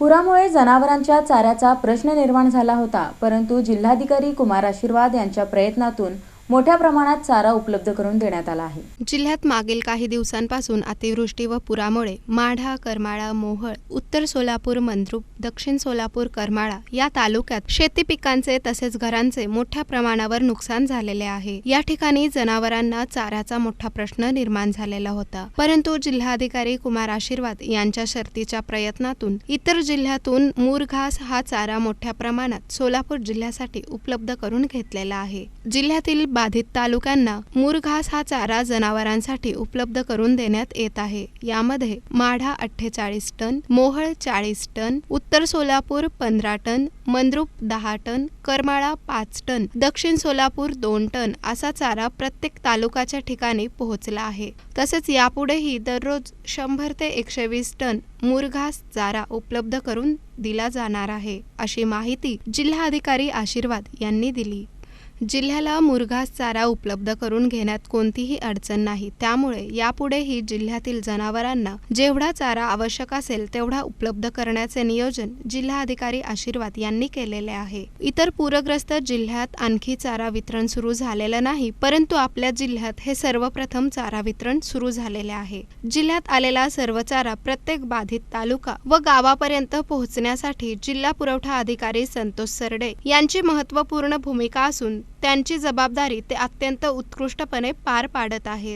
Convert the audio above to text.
पुरामुळे जनावरांच्या चाऱ्याचा प्रश्न निर्माण झाला होता परंतु जिल्हाधिकारी कुमार आशीर्वाद यांच्या प्रयत्नातून मोठ्या प्रमाणात चारा उपलब्ध करून देण्यात आला आहे. जिल्ह्यात मागील काही दिवसांपासून अतिवृष्टी व पुरामुळे माढा करमाळा मोहळ उत्तर सोलापूर मंद्रुप दक्षिण सोलापूर करमाळा या तालुक्यात शेती पिकांचे तसेच घरांचे मोठ्या प्रमाणावर नुकसान झालेले आहे. या ठिकाणी जनावरांना चाऱ्याचा मोठा प्रश्न निर्माण झालेला होता. परंतु जिल्हाधिकारी कुमार आशीर्वाद यांच्या शर्तीच्या प्रयत्नातून इतर जिल्ह्यातून मूरघास हा चारा मोठ्या प्रमाणात सोलापूर जिल्ह्यासाठी उपलब्ध करून घेतलेला आहे. जिल्ह्यातील बाधित तालुक्यांना मुरघास हा चारा जनावरांसाठी उपलब्ध करून देण्यात येत आहे. यामध्ये माढा अठ्ठेचाळीस टन मोहळ चाळीस टन उत्तर सोलापूर पंधरा टन मंद्रुप दहा टन करमाळा पाच टन दक्षिण सोलापूर दोन टन असा चारा प्रत्येक तालुक्याच्या ठिकाणी पोहोचला आहे. तसेच यापुढेही दररोज शंभर ते एकशे वीस टन मुरघास चारा उपलब्ध करून दिला जाणार आहे अशी माहिती जिल्हाधिकारी आशीर्वाद यांनी दिली. जिल्ह्याला मुरघास चारा उपलब्ध करून घेण्यात कोणतीही अडचण नाही. त्यामुळे यापुढेही जिल्ह्यातील जनावरांना जेवढा चारा आवश्यक असेल तेवढा उपलब्ध करण्याचे नियोजन जिल्हाधिकारी आशीर्वाद यांनी केलेले आहे. इतर पूरग्रस्त जिल्ह्यात आणखी चारा वितरण सुरू झालेलं नाही परंतु आपल्या जिल्ह्यात हे सर्वप्रथम चारा वितरण सुरू झालेले आहे. जिल्ह्यात आलेला सर्व चारा प्रत्येक बाधित तालुका व गावापर्यंत पोहोचण्यासाठी जिल्हा पुरवठा अधिकारी संतोष सरडे यांची महत्त्वपूर्ण भूमिका असून त्यांची जबाबदारी ते अत्यंत उत्कृष्टपणे पार पाडत आहेत.